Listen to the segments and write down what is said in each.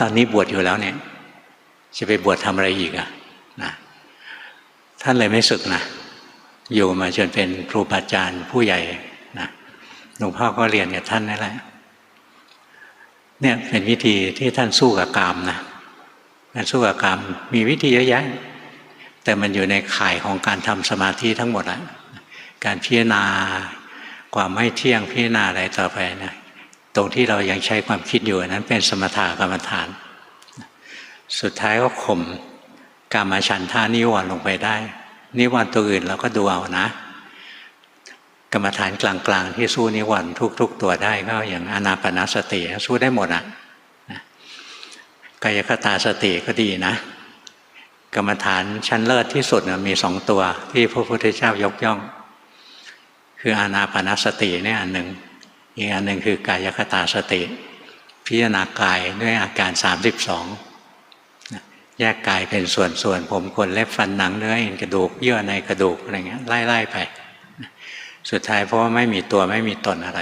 ตอนนี้บวชอยู่แล้วเนี่ย จะไปบวชทำอะไรอีกอะนะท่านเลยไม่ศึกนะอยู่มาจนเป็นครูบาอาจารย์ผู้ใหญ่นะหลวงพ่อก็เรียนกับท่านนั่นแหละเนี่ยเป็นวิธีที่ท่านสู้กับกามนะการสู้กับกามมีวิธีเยอะแยะ แต่มันอยู่ในข่ายของการทำสมาธิทั้งหมดแล้วการพิจารณาความไม่เที่ยงพิจารณาอะไรต่อไปนะ ตรงที่เรายังใช้ความคิดอยู่นั้นเป็นสมถะกรรมฐาน สุดท้ายก็ข่มกามาฉันทานิวรณ์ลงไปได้ นิวรณ์ตัวอื่นเราก็ดูเอานะ กรรมฐานกลางๆ ที่สู้นิวรณ์ทุก ๆ ตัวได้ก็อย่างอนาปนาสติสู้ได้หมดอะกายคตาสติก็ดีนะ กรรมฐานชั้นเลิศที่สุดมีสองตัวที่พระพุทธเจ้ายกย่อง คืออานาปนาสติเนี่ยอันหนึ่ง อีกอันหนึ่งคือกายคตาสติ พิจารณากายด้วยอาการ 32 แยกกายเป็นส่วนๆ ผมขนเล็บฟันหนังเนื้อเอ็นกระดูกเยื่อในกระดูกอะไรเงี้ยไล่ๆไป สุดท้ายเพราะว่าไม่มีตัวไม่มีตนอะไร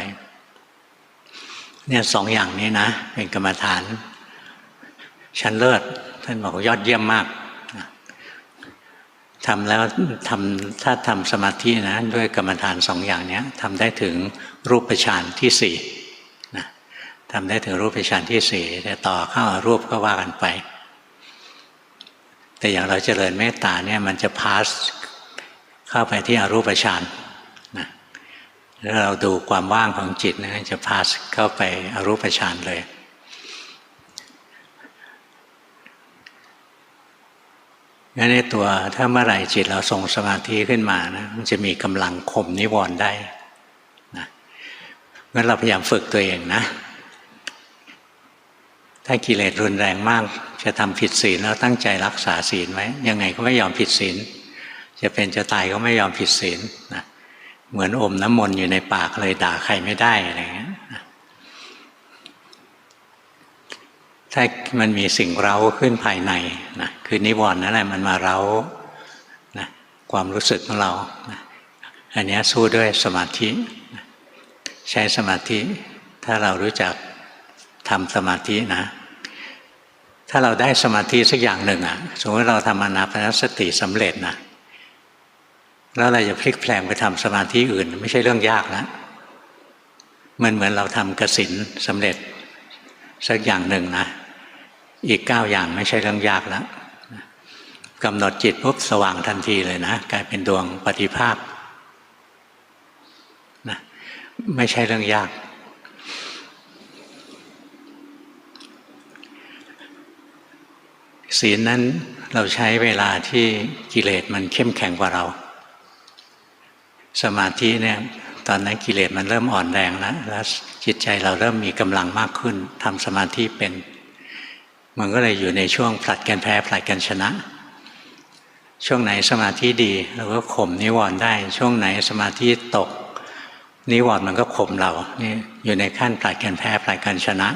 เนี่ยสองอย่างนี้นะ เป็นกรรมฐาน ชั้นเลิศท่านบอกยอดเยี่ยมมาก ทำแล้วทำถ้าทำสมาธินะด้วยกรรมฐานสองอย่างนี้ทำได้ถึงรูปฌานที่สี่นะทำได้ถึงรูปฌานที่สี่แต่ต่อเข้ารูปก็ว่ากันไป แต่อย่างเราเจริญเมตตาเนี่ยมันจะพาสเข้าไปที่อรูปฌานนะแล้วเราดูความว่างของจิตนะจะพาสเข้าไปอรูปฌานเลย งั้นในตัวถ้าเมื่อไหร่จิตเราส่งสมาธิขึ้นมานะมันจะมีกำลังข่มนิวรณ์ได้นะงั้นเราพยายามฝึกตัวเองนะ ถ้ากิเลสรุนแรงมาก จะทำผิดศีลแล้วตั้งใจรักษาศีลไว้ยังไงก็ไม่ยอมผิดศีลจะเป็นจะตายก็ไม่ยอมผิดศีลนะเหมือนอมน้ำมนต์อยู่ในปากเลยด่าใครไม่ได้อะไรเงี้ย ถ้ามันมีสิ่งเร้าขึ้นภายในนะคือนิวรณ์นั่นแหละมันมาเร้านะความรู้สึกของเรานะอันนี้สู้ด้วยสมาธินะใช้สมาธิ ถ้าเรารู้จักทำสมาธินะ ถ้าเราได้สมาธิสักอย่างหนึ่งอะสมมติเราทำอนาปนสติสำเร็จนะแล้วเราจะพลิกแปลงไปทำสมาธิอื่น ไม่ใช่เรื่องยากแล้วมันเหมือนเราทำกสินสำเร็จสักอย่างหนึ่งนะ อีกเก้าอย่างไม่ใช่เรื่องยากแล้วกำหนดจิตปุ๊บสว่างทันทีเลยนะกลายเป็นดวงปฏิภาคนะไม่ใช่เรื่องยาก ศีลนั้นเราใช้เวลาที่กิเลสมันเข้มแข็งกว่าเรา สมาธิเนี่ยตอนนั้นกิเลสมันเริ่มอ่อนแรงแล้วแล้วจิตใจเราเริ่มมีกำลังมากขึ้นทำสมาธิเป็น มันก็เลยอยู่ในช่วงผลัดกันแพ้ผลัดกันชนะ ช่วงไหนสมาธิดีเราก็ข่มนิวรณ์ได้ ช่วงไหนสมาธิตก นิวรณ์มันก็ข่มเรานี่อยู่ในขั้นผลัดกันแพ้ผลัดกันชนะ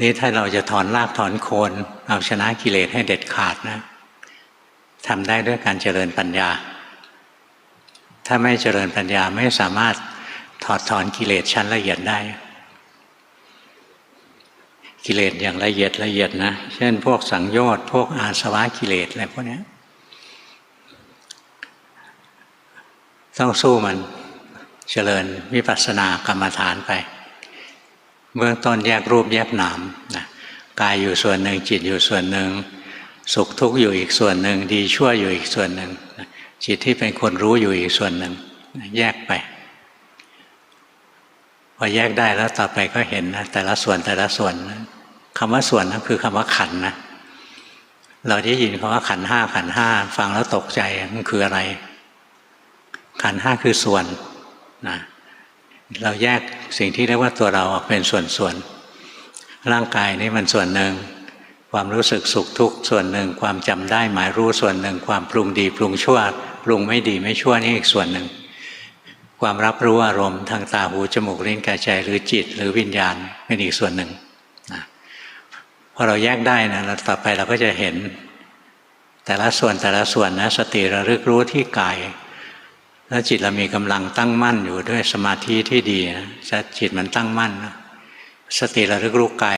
นี่ถ้าเราจะถอนรากถอนโคนเอาชนะกิเลสให้เด็ดขาดนะทำได้ด้วยการเจริญปัญญา ถ้าไม่เจริญปัญญาไม่สามารถถอดถอนกิเลสชั้นละเอียดได้ กิเลสอย่างละเอียดละเอียดนะ เช่น พวกสังโยชน์พวกอาสวะกิเลสอะไรพวกนี้ต้องสู้มันเจริญวิปัสสนากรรมฐานไป เบื้องต้นแยกรูปแยกนามนะกายอยู่ส่วนหนึ่งจิตอยู่ส่วนหนึ่ง สุขทุกข์อยู่อีกส่วนหนึ่ง ดีชั่วอยู่อีกส่วนหนึ่ง จิตที่เป็นคนรู้อยู่อีกส่วนหนึ่ง แยกไปพอแยกได้แล้วต่อไปก็เห็นนะแต่ละส่วนแต่ละส่วน คำว่าส่วนนะคือคำว่าขันนะเราได้ยินคำว่าขันห้าขันห้าฟังแล้วตกใจมันคืออะไร ขันห้าคือส่วนนะเราแยกสิ่งที่เรียกว่าตัวเราออกเป็นส่วนๆร่างกายนี่มันส่วนหนึ่งความรู้สึกสุขทุกข์ส่วนหนึ่งความจำได้หมายรู้ส่วนหนึ่งความปรุงดีปรุงชั่วปรุงไม่ดีไม่ชั่วนี่อีกส่วนหนึ่ง ความรับรู้อารมณ์ทางตาหูจมูกลิ้นกายใจหรือจิตหรือวิญญาณเป็นอีกส่วนหนึ่ง พอเราแยกได้นะเราต่อไปเราก็จะเห็น แต่ละส่วนแต่ละส่วนนะสติระลึกรู้ที่กาย แล้วจิตเรามีกำลังตั้งมั่นอยู่ด้วยสมาธิที่ดีนะจิตมันตั้งมั่นนะสติระลึกรู้กาย